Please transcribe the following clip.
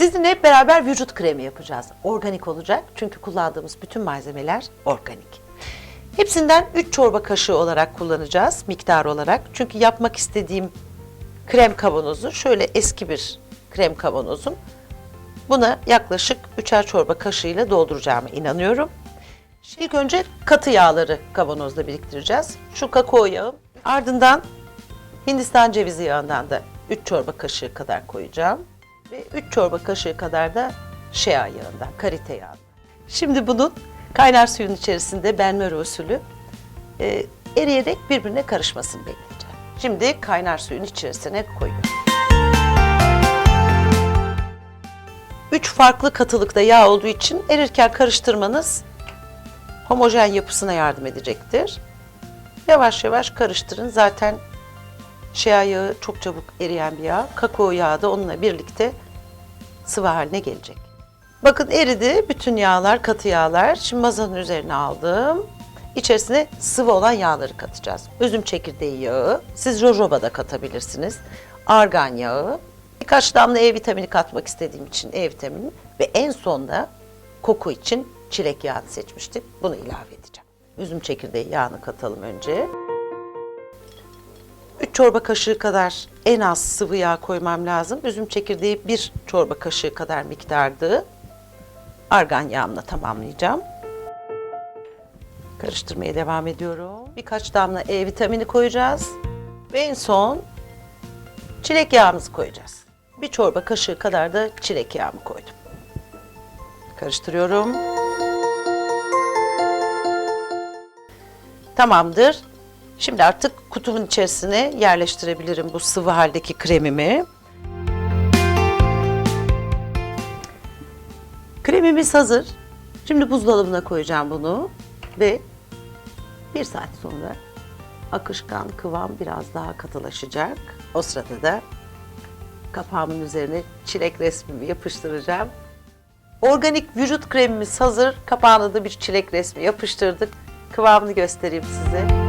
Sizinle hep beraber vücut kremi yapacağız. Organik olacak çünkü kullandığımız bütün malzemeler organik. Hepsinden 3 çorba kaşığı olarak kullanacağız miktar olarak. Çünkü yapmak istediğim krem kavanozu şöyle eski bir krem kavanozum. Buna yaklaşık 3'er çorba kaşığıyla dolduracağıma inanıyorum. Şimdi ilk önce katı yağları kavanozda biriktireceğiz. Şu kakao yağı, ardından Hindistan cevizi yağından da 3 çorba kaşığı kadar koyacağım. Ve 3 çorba kaşığı kadar da shea yağından, karite yağından. Şimdi bunun kaynar suyun içerisinde benmari usulü e, eriyerek birbirine karışmasını bekleyeceğim. Şimdi kaynar suyun içerisine koyuyorum. Üç farklı katılıkta yağ olduğu için erirken karıştırmanız homojen yapısına yardım edecektir. Yavaş yavaş karıştırın. Zaten shea yağı çok çabuk eriyen bir yağ. Kakao yağı da onunla birlikte sıvı haline gelecek. Bakın eridi bütün yağlar, katı yağlar. Şimdi masanın üzerine aldım. İçerisine sıvı olan yağları katacağız. Üzüm çekirdeği yağı, siz jojoba da katabilirsiniz. Argan yağı, birkaç damla E vitamini katmak istediğim için E vitamini ve en sonda koku için çilek yağını seçmiştim. Bunu ilave edeceğim. Üzüm çekirdeği yağını katalım önce. 3 çorba kaşığı kadar en az sıvı yağ koymam lazım. Üzüm çekirdeği 1 çorba kaşığı kadar miktardı. Argan yağımla tamamlayacağım. Karıştırmaya devam ediyorum. Birkaç damla E vitamini koyacağız. Ve en son çilek yağımızı koyacağız. Bir çorba kaşığı kadar da çilek yağımı koydum. Karıştırıyorum. Tamamdır. Şimdi artık kutumun içerisine yerleştirebilirim bu sıvı haldeki kremimi. Kremimiz hazır. Şimdi buzdolabına koyacağım bunu ve bir saat sonra akışkan kıvam biraz daha katılaşacak. O sırada da kapağımın üzerine çilek resmimi yapıştıracağım. Organik vücut kremimiz hazır. Kapağına da bir çilek resmi yapıştırdık. Kıvamını göstereyim size.